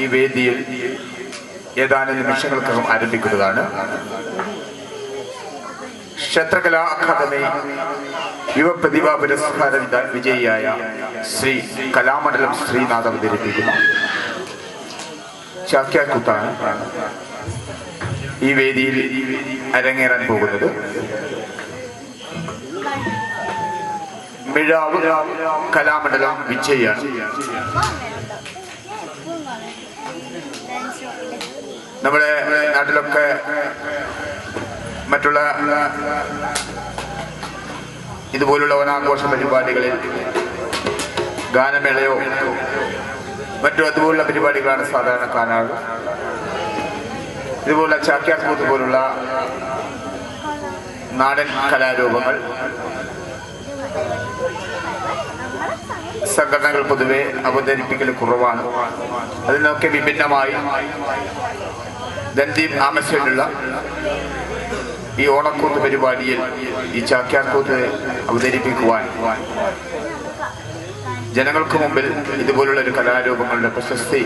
ഈ വേദിയിൽ ഏതാനും നിമിഷങ്ങൾക്കകം ആരംഭിക്കുന്നതാണ്. ക്ഷത്രകലാ അക്കാദമി യുവപ്രതിഭ പുരസ്കാര വിജയിയായ ശ്രീ കലാമണ്ഡലം ശ്രീനാഥ് അവതരിപ്പിക്കുന്നു. ചാക്യാക്കൂത്താണ് ഈ വേദിയിൽ അരങ്ങേറാൻ പോകുന്നത്. മിഴാവ് കലാമണ്ഡലം വിജയാണ് നമ്മുടെ നാട്ടിലൊക്കെ മറ്റുള്ള ഇതുപോലുള്ള ഓണാഘോഷ പരിപാടികളിൽ ഗാനമേളയോ മറ്റു അതുപോലുള്ള പരിപാടികളാണ് സാധാരണ കാണാറ്. ഇതുപോലുള്ള ചാക്യാർകൂത്ത് പോലുള്ള നാടൻ കലാരൂപങ്ങൾ. സംഘടനകൾ പൊതുവെ അവതരിപ്പിക്കൽ കുറവാണ്. അതിനൊക്കെ വിഭിന്നമായി ദന്തീം ആമസയിലുള്ള ഈ ഓണക്കൂത്ത് പരിപാടിയിൽ ഈ ചാക്യാർക്കൂത്ത് അവതരിപ്പിക്കുവാൻ. ജനങ്ങൾക്ക് മുമ്പിൽ ഇതുപോലുള്ള ഒരു കലാരൂപങ്ങളുടെ പ്രശസ്തി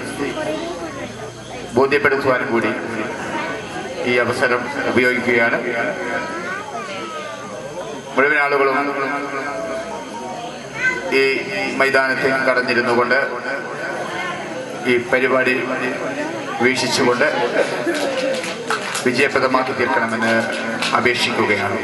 ബോധ്യപ്പെടുത്തുവാനും കൂടി ഈ അവസരം ഉപയോഗിക്കുകയാണ്. മുഴുവൻ ആളുകളും ഈ മൈതാനത്തിൽ കടന്നിരുന്നു കൊണ്ട് ഈ പരിപാടി വീക്ഷിച്ചുകൊണ്ട് വിജയപ്രദമാക്കി തീർക്കണമെന്ന് അപേക്ഷിക്കുകയാണ്.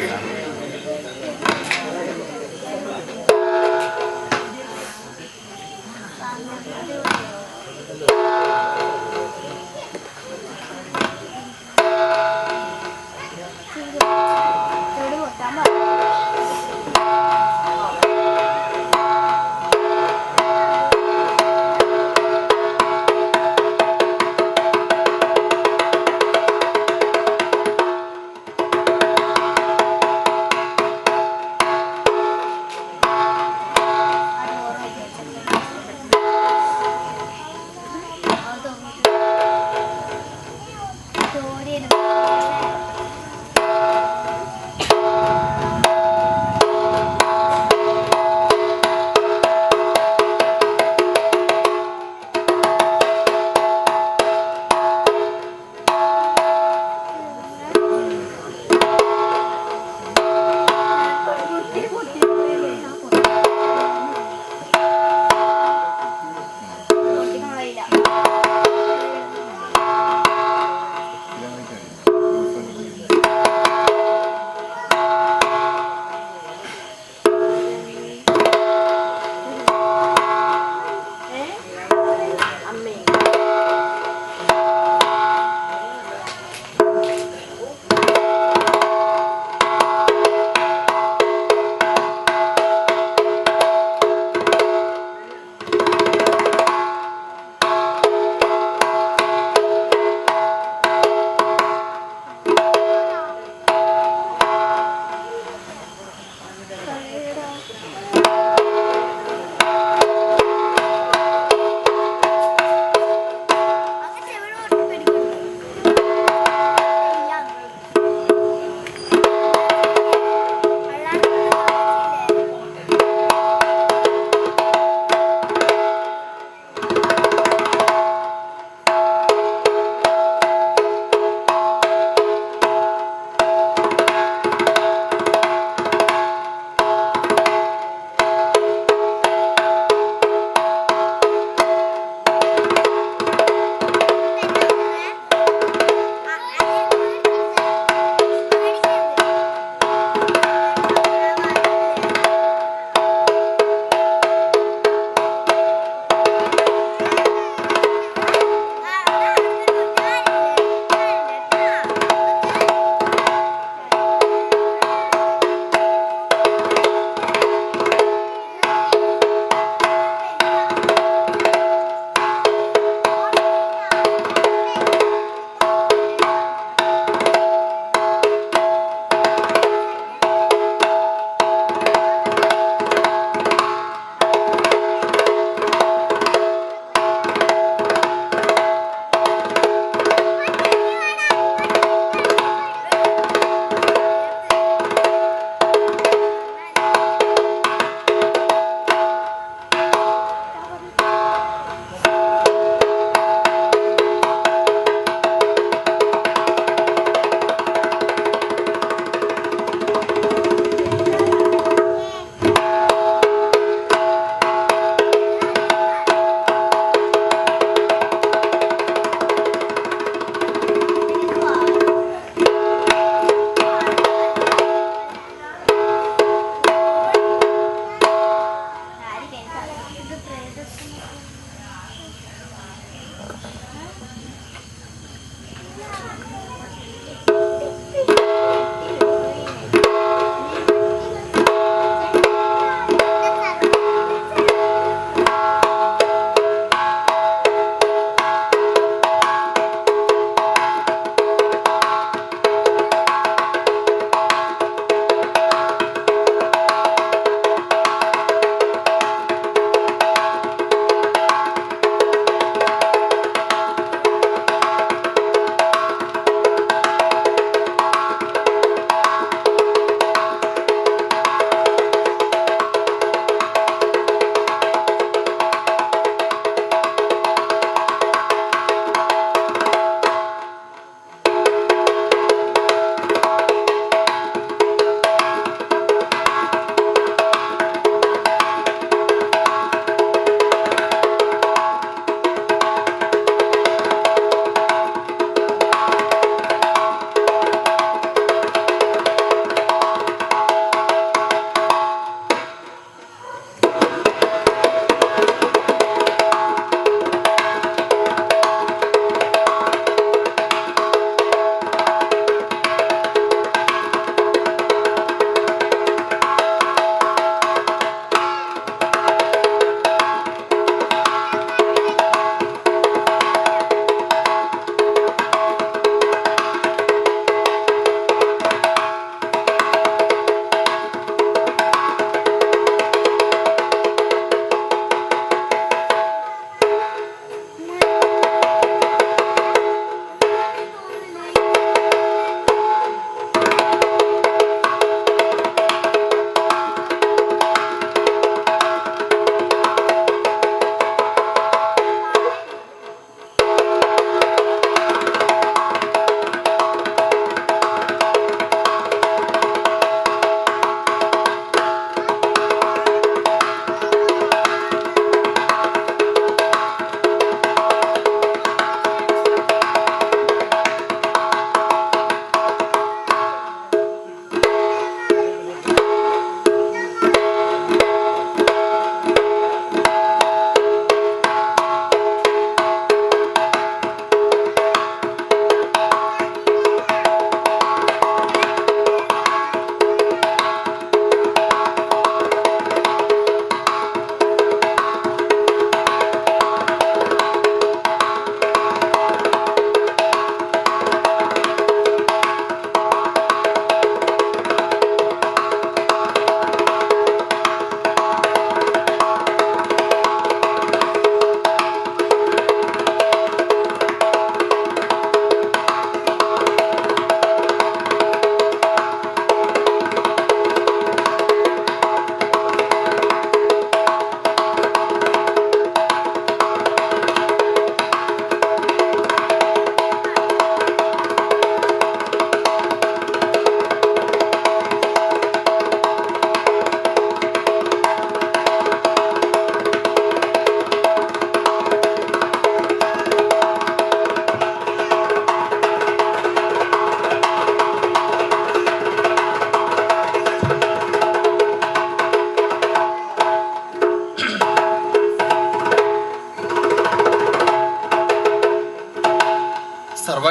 Yeah.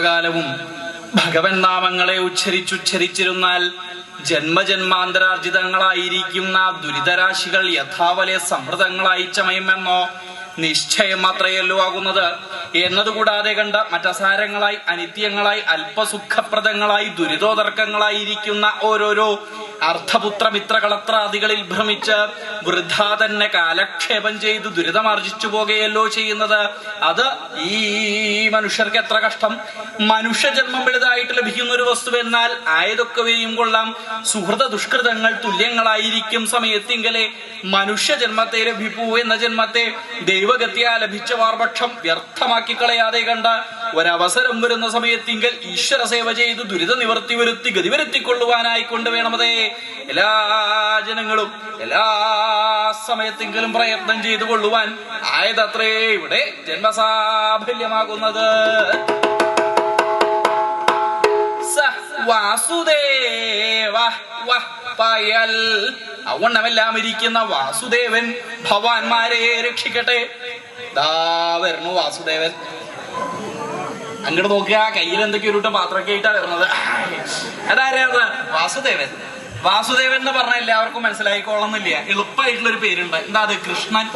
സർവകാലവും ഭഗവൻ നാമങ്ങളെ ഉച്ചരിച്ചുച്ചരിച്ചിരുന്നാൽ ജന്മജന്മാന്തരാർജിതങ്ങളായിരിക്കുന്ന ദുരിതരാശികൾ യഥാവലെ സമൃദ്ധങ്ങളായി ചമയുമെന്നോ നിശ്ചയം മാത്രയല്ലോ ആകുന്നത്. എന്നതുകൂടാതെ കണ്ട മറ്റസാരങ്ങളായി അനിത്യങ്ങളായി അല്പസുഖപ്രദങ്ങളായി ദുരിതോതർക്കങ്ങളായിരിക്കുന്ന ഓരോരോ അർത്ഥപുത്രമിത്ര കളത്രാദികളിൽ ഭ്രമിച്ച് വൃദ്ധ തന്നെ കാലക്ഷേപം ചെയ്ത് ദുരിതമാർജിച്ചു പോകുകയല്ലോ ചെയ്യുന്നത്. അത് ഈ മനുഷ്യർക്ക് എത്ര കഷ്ടം? മനുഷ്യജന്മം വലുതായിട്ട് ലഭിക്കുന്ന ഒരു വസ്തു എന്നാൽ ആയതൊക്കെയും കൊള്ളാം. സുഹൃത ദുഷ്കൃതങ്ങൾ തുല്യങ്ങളായിരിക്കും സമയത്തിങ്കലെ. മനുഷ്യജന്മത്തെ ലഭിപ്പൂ എന്ന ജന്മത്തെ ദൈവഗത്യാ ലഭിച്ച വാർപക്ഷം വ്യർത്ഥമാക്കി കളയാതെ കണ്ട ഒരവസരം വരുന്ന സമയത്തിങ്കൽ ഈശ്വര സേവ ചെയ്ത് ദുരിത നിവർത്തി വരുത്തി ഗതി വരുത്തിക്കൊള്ളുവാനായി കൊണ്ടുവേണമതേ എല്ലാ ജനങ്ങളും എല്ലാ സമയത്തെങ്കിലും പ്രയത്നം ചെയ്തു കൊള്ളുവാൻ ആയതത്രേ ഇവിടെ ജന്മസാഫല്യമാകുന്നത്. വാസുദേവ പയൽ. അവണ്ണമെല്ലാം ഇരിക്കുന്ന വാസുദേവൻ ഭവാന്മാരെ രക്ഷിക്കട്ടെ. ദാ വരുന്നു വാസുദേവൻ. അങ്ങോട്ട് നോക്കുക കയ്യിൽ എന്തൊക്കെയോ ഒരു പാത്രമൊക്കെ ആയിട്ടാ വരുന്നത്. അതാരാ വാസുദേവൻ. വാസുദേവൻ എന്ന് പറഞ്ഞാൽ എല്ലാവർക്കും മനസ്സിലായിക്കോളന്നില്ല എളുപ്പമായിട്ടുള്ള ഒരു പേരുണ്ട്. എന്താ അത്? കൃഷ്ണൻ.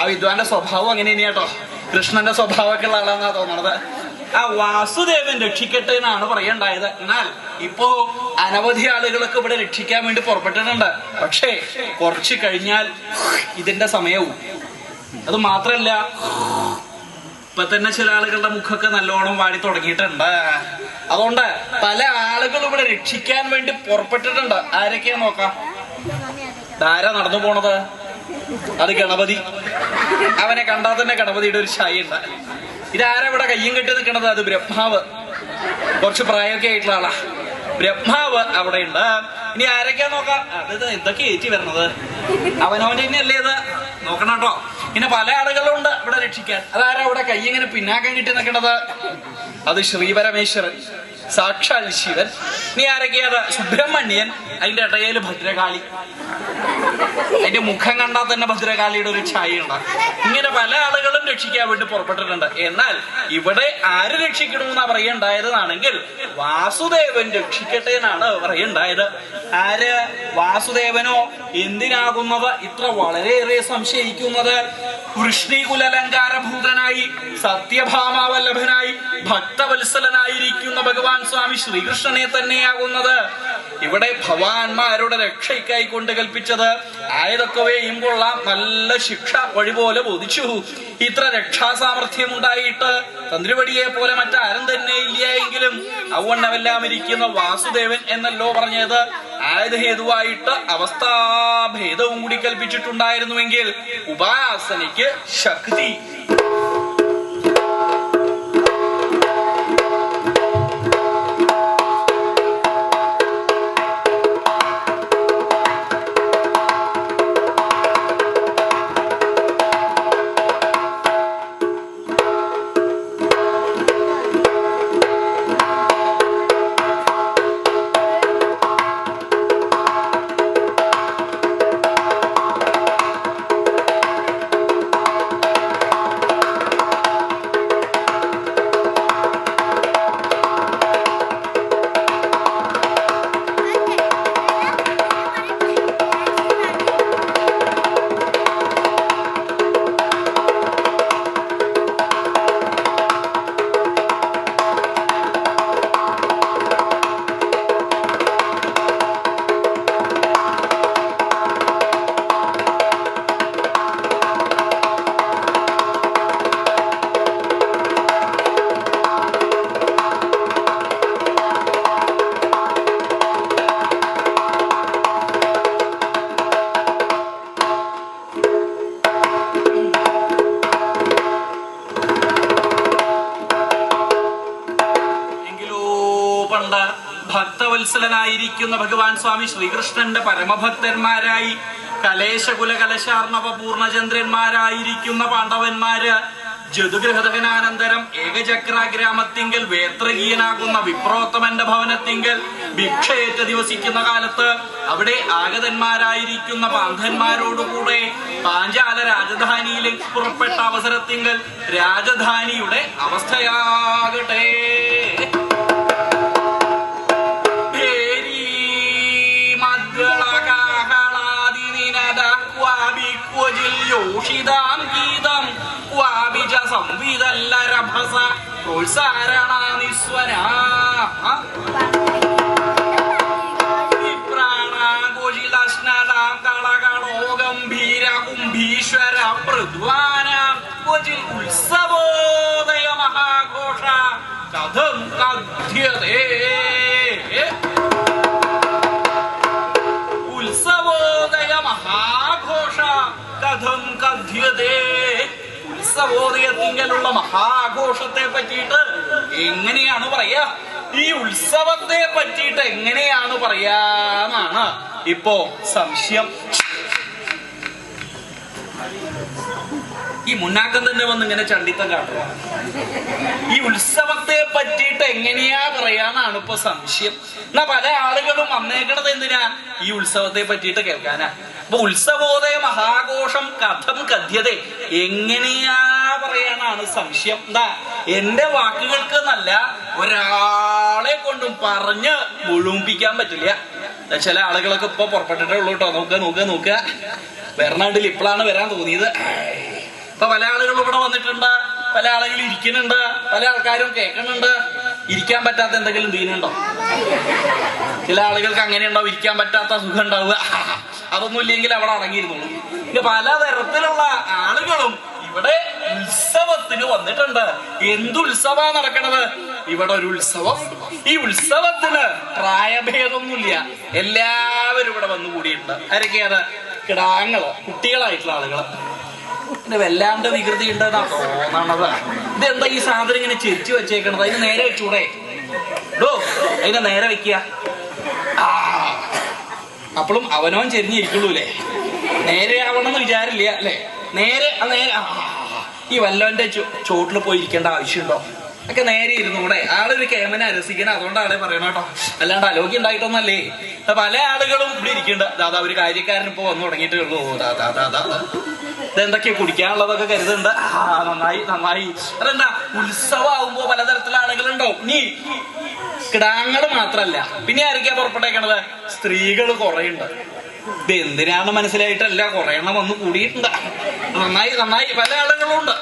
ആ വിദ്വാന്റെ സ്വഭാവം അങ്ങനെ തന്നെയാട്ടോ കൃഷ്ണന്റെ സ്വഭാവമൊക്കെ ഉള്ള ആളാന്നാ തോന്നണത്. ആ വാസുദേവൻ രക്ഷിക്കട്ടെ എന്നാണ് പറയണ്ടായത്. എന്നാൽ ഇപ്പോ അനവധി ആളുകളൊക്കെ ഇവിടെ രക്ഷിക്കാൻ വേണ്ടി പുറപ്പെട്ടിട്ടുണ്ട്. പക്ഷേ കുറച്ച് കഴിഞ്ഞാൽ ഇതിന്റെ സമയവും അത് മാത്രല്ല ഇപ്പൊ തന്നെ ചില ആളുകളുടെ മുഖമൊക്കെ നല്ലോണം വാടി തുടങ്ങിയിട്ടുണ്ട്. അതുകൊണ്ട് പല ആളുകളും ഇവിടെ രക്ഷിക്കാൻ വേണ്ടി പുറപ്പെട്ടിട്ടുണ്ട്. ആരൊക്കെയാ നോക്കാം? ആരാ നടന്നു പോണത്? അത് ഗണപതി. അവനെ കണ്ടാൽ തന്നെ ഗണപതിയുടെ ഒരു ഛായ ഉണ്ട്. ഇതാരാ ഇവിടെ കയ്യും കെട്ടി നിൽക്കണത് അത് ബ്രഹ്മാവ്. കുറച്ച് പ്രായമൊക്കെ ആയിട്ടുള്ള ആളാ. ബ്രഹ്മാവ് അവിടെ ഉണ്ട് ഇനി ആരൊക്കെയാ നോക്കാം? അത് എന്തൊക്കെ ഏറ്റി വരണത്. അവനവന്റെ തന്നെയല്ലേ ഇത്? നോക്കണം കേട്ടോ. ഇനി പല ആളുകളും ഉണ്ട് ഇവിടെ രക്ഷിക്കാൻ. അതാരാ അവിടെ കൈ ഇങ്ങനെ പിന്നാക്കം കിട്ടി നിൽക്കണത് അത് ശ്രീപരമേശ്വരൻ. സാക്ഷാൽ ശിവൻ. നീ ആരൊക്കെയാ? സുബ്രഹ്മണ്യൻ അതിന്റെ ഇടയിൽ ഭദ്രകാളി. അതിന്റെ മുഖം കണ്ടാൽ തന്നെ ഭദ്രകാളിയുടെ ഒരു ഛായ ഉണ്ടാകും ഇങ്ങനെ പല ആളുകളും രക്ഷിക്കാൻ വേണ്ടി പുറപ്പെട്ടിട്ടുണ്ട്. എന്നാൽ ഇവിടെ ആര് രക്ഷിക്കണമെന്നാ പറയണ്ടായതാണെങ്കിൽ വാസുദേവൻ രക്ഷിക്കട്ടെ എന്നാണ് പറയണ്ടായത്. ആര്? വാസുദേവനോ? എന്തിനാകുന്നത്? ഇത്ര വളരെയേറെ സംശയിക്കുന്നത്. വൃഷ്ണികുലലങ്കാരഭൂതനായി സത്യഭാമാവല്ലഭനായി ഭക്തവത്സലനായിരിക്കുന്ന ഭഗവാൻ സ്വാമി ശ്രീകൃഷ്ണനെ തന്നെയാകുന്നത്. ഇവിടെ ഭഗവാൻമാരുടെ രക്ഷയ്ക്കായി കൊണ്ട് കൽപ്പിച്ചത് ആയതൊക്കെ കൊള്ളാം നല്ല ശിക്ഷ വഴി പോലെ ബോധിച്ചു. ഇത്ര രക്ഷാസാമർഥ്യം ഉണ്ടായിട്ട് തന്ത്രിവടിയെ പോലെ മറ്റാരും തന്നെ ഇല്ല എങ്കിലും അവണ്ണവെല്ലാം ഇരിക്കുന്ന വാസുദേവൻ എന്നല്ലോ പറഞ്ഞത്. ആയത് ഹേതുവായിട്ട് അവസ്ഥാഭേദവും കൂടി കൽപ്പിച്ചിട്ടുണ്ടായിരുന്നുവെങ്കിൽ ഉപാസനയ്ക്ക് ശക്തി ഭക്തവത്സലനായിരിക്കുന്ന ഭഗവാൻ സ്വാമി ശ്രീകൃഷ്ണന്റെ പരമഭക്തന്മാരായി കലേശകുല കലശാർണവ പൂർണചന്ദ്രന്മാരായിരിക്കുന്ന പാണ്ഡവന്മാര് ജതുഗ്രഹദഹനാനന്തരം ഏകചക്രാഗ്രാമത്തിങ്കൽ വേത്രകീയനാകുന്ന വിപ്രോത്തമന്റെ ഭവനത്തിങ്കൽ ഭിക്ഷയേറ്റ് ദിവസിക്കുന്ന കാലത്ത് അവിടെ ആഗതന്മാരായിരിക്കുന്ന പാന്ധന്മാരോടുകൂടെ പാഞ്ചാല രാജധാനിയിലേക്ക് പുറപ്പെട്ട അവസരത്തിങ്കൽ രാജധാനിയുടെ അവസ്ഥയാകട്ടെ. പ്രോത്സാരണാനിസ്വനാ പ്രാണാഘോഷിലശ്നതാം കളകളോ ഗംഭീര കുംഭീശ്വര മൃദ്വാനാം ക്വചിൽ ഉത്സവോദയ മഹാഘോഷ കഥം കഥ്യതേ ഉത്സവോദയത്തിങ്കലുള്ള മഹാഘോഷത്തെ പറ്റിയിട്ട് എങ്ങനെയാണ് പറയാ? ഈ ഉത്സവത്തെ പറ്റിയിട്ട് എങ്ങനെയാണ് പറയാന്നാണ് ഇപ്പോ സംശയം. ഈ മുന്നാക്കം തന്നെ വന്ന് ഇങ്ങനെ ചണ്ടിത്തം കാട്ടുക. ഈ ഉത്സവത്തെ പറ്റിയിട്ട് എങ്ങനെയാ പറയാന്നാണ് ഇപ്പൊ സംശയം. എന്നാ പല ആളുകളും വന്നേക്കണത് എന്തിനാ? ഈ ഉത്സവത്തെ പറ്റിയിട്ട് കേൾക്കാനാ. അപ്പൊ ഉത്സവോദയ മഹാഘോഷം കഥം കഥ്യത എങ്ങനെയാ പറയാനാണ് സംശയം. എന്താ എന്റെ വാക്കുകൾക്ക് നല്ല ഒരാളെ കൊണ്ടും പറഞ്ഞ് മുഴുമിപ്പിക്കാൻ പറ്റില്ല. ചില ആളുകളൊക്കെ ഇപ്പൊ പുറപ്പെട്ടിട്ടേ ഉള്ളൂ കേട്ടോ. നോക്കുക നോക്കുക നോക്കുക വരണാണ്ടിൽ ഇപ്പോഴാണ് വരാൻ തോന്നിയത്. ഇപ്പൊ പല ആളുകളും ഇവിടെ വന്നിട്ടുണ്ട് പല ആളുകൾ ഇരിക്കുന്നുണ്ട് പല ആൾക്കാരും കേൾക്കുന്നുണ്ട്. ഇരിക്കാൻ പറ്റാത്ത എന്തെങ്കിലും ദീനുണ്ടോ? ചില ആളുകൾക്ക് അങ്ങനെ ഉണ്ടാവും ഇരിക്കാൻ പറ്റാത്ത സുഖം ഉണ്ടാവുക അതൊന്നും ഇല്ലെങ്കിൽ അവിടെ അടങ്ങിയിരുന്നുള്ളൂ പിന്നെ പലതരത്തിലുള്ള ആളുകളും ഇവിടെ ഉത്സവത്തിന് വന്നിട്ടുണ്ട്. എന്ത് ഉത്സവാ നടക്കണത്? ഇവിടെ ഒരു ഉത്സവം. ഈ ഉത്സവത്തിന് പ്രായഭേദമൊന്നുമില്ല. എല്ലാവരും ഇവിടെ വന്നു കൂടിയിട്ടുണ്ട് ആരൊക്കെയാണ് കിടാങ്ങൾ കുട്ടികളായിട്ടുള്ള ആളുകൾ. പിന്നെ വല്ലാണ്ട് വികൃതി ഉണ്ടെന്നാ തോന്നണത് ഇതെന്താ ഈ സാധനം ഇങ്ങനെ ചെരിച്ചു വെച്ചേക്കണത്? അതിന് നേരെ വെച്ചൂടെ? ഡോ അതിനെ നേരെ വെക്കുക. അപ്പോഴും അവനവൻ ചെരിഞ്ഞിരിക്കുള്ളൂല്ലേ? നേരെ ആവണമെന്ന് വിചാരില്ല അല്ലേ? നേരെ നേരെ ഈ വല്ലോന്റെ ചോട്ടിൽ പോയി ഇരിക്കേണ്ട ആവശ്യമുണ്ടോ? ഒക്കെ നേരെ ഇരുന്നു ഇരുന്നൂടെ ആളൊരു കേമനെ രസിക്കണം അതുകൊണ്ടാണ് പറയണ കേട്ടോ. അല്ലാണ്ട് അലോഗ്യം ഉണ്ടായിട്ടൊന്നല്ലേ? പല ആളുകളും ഇവിടെ ഇരിക്കുന്നുണ്ട്. ദാദാ ഒരു കാര്യക്കാരൻ ഇപ്പൊ വന്നു തുടങ്ങിയിട്ടേ ഉള്ളൂ. ദാദാ ദാദാ. ഇതെന്തൊക്കെയാ കുടിക്കാനുള്ളതൊക്കെ കരുതണ്ട ആ നന്നായി നന്നായി. അതെന്താ? ഉത്സവമാകുമ്പോ പലതരത്തിലുള്ള ആളുകളുണ്ടാവും നീ കിടാങ്ങൾ മാത്രല്ല. പിന്നെ ആരൊക്കെയാ പുറപ്പെട്ടേക്കണത്? സ്ത്രീകൾ കുറേയുണ്ട്. ഇത് എന്തിനാണ് മനസ്സിലായിട്ടല്ല. കുറയണം വന്ന് കൂടിയിട്ടുണ്ട്. നന്നായി നന്നായി. പല ആളുകളും ഉണ്ട്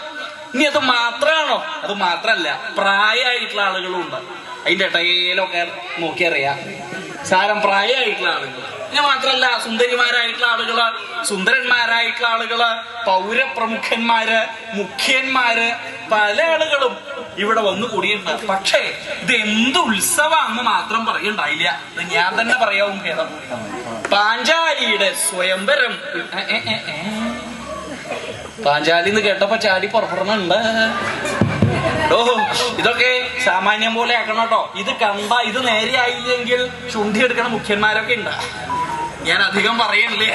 ഇനി അത് മാത്രമാണോ? അത് മാത്രല്ല. പ്രായമായിട്ടുള്ള ആളുകളും ഉണ്ട് അതിന്റെ ഇടയിലൊക്കെ നോക്കിയറിയാം. സാരം പ്രായമായിട്ടുള്ള ആളുകൾ പിന്നെ മാത്രല്ല സുന്ദരിമാരായിട്ടുള്ള ആളുകൾ സുന്ദരന്മാരായിട്ടുള്ള ആളുകൾ പൗരപ്രമുഖന്മാര് മുഖ്യന്മാര് പല ആളുകളും ഇവിടെ വന്നു കൂടിയിട്ടുണ്ട്. പക്ഷേ ഇത് എന്ത് ഉത്സവാന്ന് മാത്രം പറയണ്ടായില്ല. ഇത് ഞാൻ തന്നെ പറയാവും ഭേദം. പാഞ്ചാലിയുടെ സ്വയംവരം. പാഞ്ചാലി എന്ന് കേട്ടപ്പോ ചാടി പുറപ്പെടുന്നുണ്ട് ഇതൊക്കെ സാമാന്യം പോലെ ആക്കണം കേട്ടോ. ഇത് കണ്ട ഇത് നേരെ ആയില്ലെങ്കിൽ ചുണ്ടി എടുക്കണ മുഖ്യന്മാരൊക്കെ ഉണ്ട്. ഞാൻ അധികം പറയുന്നില്ല.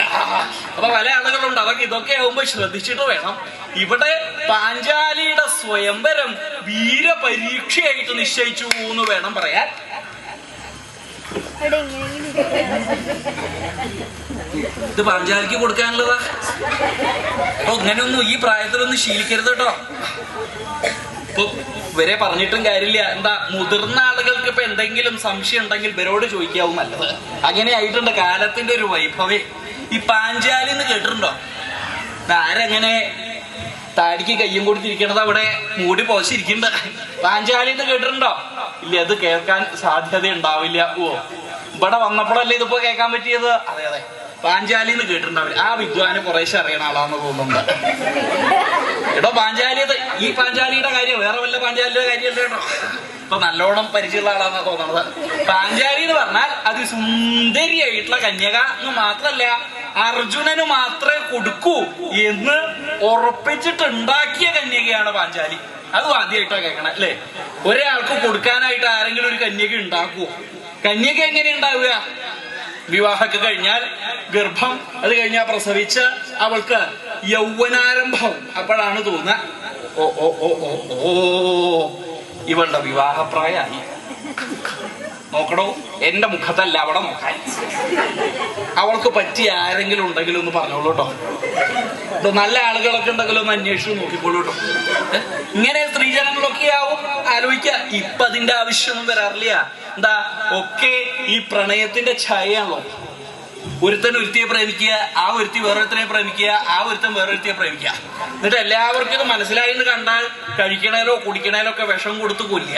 അപ്പൊ പല ആളുകളുണ്ട്. അതൊക്കെ ഇതൊക്കെ ആവുമ്പോ ശ്രദ്ധിച്ചിട്ട് വേണം. ഇവിടെ പാഞ്ചാലിയുടെ സ്വയംവരം വീരപരീക്ഷയായിട്ട് നിശ്ചയിച്ചു എന്ന് വേണം പറയാൻ. ഇത് പാഞ്ചാലിക്ക് കൊടുക്കാനുള്ളതാ. അപ്പൊ ഇങ്ങനെയൊന്നും ഈ പ്രായത്തിലൊന്നും ശീലിക്കരുത് കേട്ടോ. ഇവരെ പറഞ്ഞിട്ടും കാര്യമില്ല. എന്താ മുതിർന്ന ആളുകൾക്ക് ഇപ്പൊ എന്തെങ്കിലും സംശയം ഉണ്ടെങ്കിൽ ഇവരോട് ചോദിക്കാവും നല്ലത്. അങ്ങനെ ആയിട്ടുണ്ട്. കാലത്തിന്റെ ഒരു വൈഭവേ. ഈ പാഞ്ചാലി എന്ന് കേട്ടിട്ടുണ്ടോ? ആരങ്ങനെ താടിക്ക് കയ്യും കൊടുത്തിരിക്കണത് അവിടെ മൂടി പോശിരിക്കുന്നുണ്ട് പാഞ്ചാലി എന്ന് കേട്ടിട്ടുണ്ടോ? ഇല്ല അത് കേൾക്കാൻ സാധ്യത ഉണ്ടാവില്ല. ഓ ഇവിടെ വന്നപ്പോഴല്ലേ ഇതിപ്പോ കേൾക്കാൻ പറ്റിയത്? അതെ അതെ. പാഞ്ചാലി എന്ന് കേട്ടിട്ടുണ്ടാവില്ല. ആ വിദ്വാന് കുറേശ്ശെ അറിയണ ആളാന്ന് തോന്നുന്നുണ്ട്. എടോ പാഞ്ചാലി ഈ പാഞ്ചാലിയുടെ കാര്യം വേറെ വല്ല പാഞ്ചാലിയുടെ കാര്യമല്ല കേട്ടോ? ഇപ്പൊ നല്ലോണം പരിചയമുള്ള ആളാന്നാ തോന്നണത്. പാഞ്ചാലി എന്ന് പറഞ്ഞാൽ അത് അതിസുന്ദരിയായിട്ടുള്ള കന്യക എന്ന് മാത്രല്ല അർജുനന് മാത്രമേ കൊടുക്കൂ എന്ന് ഉറപ്പിച്ചിട്ടുണ്ടാക്കിയ കന്യകയാണ് പാഞ്ചാലി. അതും ആദ്യമായിട്ടാ കേൾക്കണം അല്ലേ? ഒരാൾക്ക് കൊടുക്കാനായിട്ട് ആരെങ്കിലും ഒരു കന്യക ഉണ്ടാക്കുവോ? കന്യക എങ്ങനെ ഉണ്ടാവുക? വിവാഹമൊക്കെ കഴിഞ്ഞാൽ ഗർഭം അത് കഴിഞ്ഞാൽ പ്രസവിച്ച് അവൾക്ക് യൗവനാരംഭം. അപ്പോഴാണ് തോന്നുക ഓ ഓ ഓ ഓ ഓ ഇവളുടെ വിവാഹപ്രായമായി. നോക്കണോ എന്റെ മുഖത്തല്ല അവിടെ നോക്കാൻ അവൾക്ക് പറ്റിയ ആരെങ്കിലും ഉണ്ടെങ്കിലും ഒന്ന് പറഞ്ഞോളൂ കേട്ടോ. നല്ല ആളുകളൊക്കെ ഉണ്ടെങ്കിലും ഒന്ന് അന്വേഷിച്ച് നോക്കിക്കോളൂ കേട്ടോ. ഇങ്ങനെ സ്ത്രീജനങ്ങളൊക്കെ ആവും ആലോചിക്ക. ഇപ്പൊ അതിന്റെ ആവശ്യമൊന്നും വരാറില്ല. എന്താ ഒക്കെ ഈ പ്രണയത്തിന്റെ ഛായയാണല്ലോ. ഒരുത്തൻ ഒരുത്തിയെ പ്രേമിക്കുക ആ ഒരുത്തി വേറൊരുത്തനെ പ്രേമിക്കുക ആ ഒരുത്തൻ വേറൊരുത്തിയെ പ്രേമിക്കുക. എന്നിട്ട് എല്ലാവർക്കും ഇത് മനസ്സിലായി എന്ന് കണ്ടാൽ കഴിക്കണേലോ കുടിക്കണേലോ ഒക്കെ വിഷം കൊടുത്ത് കൊല്ലുക.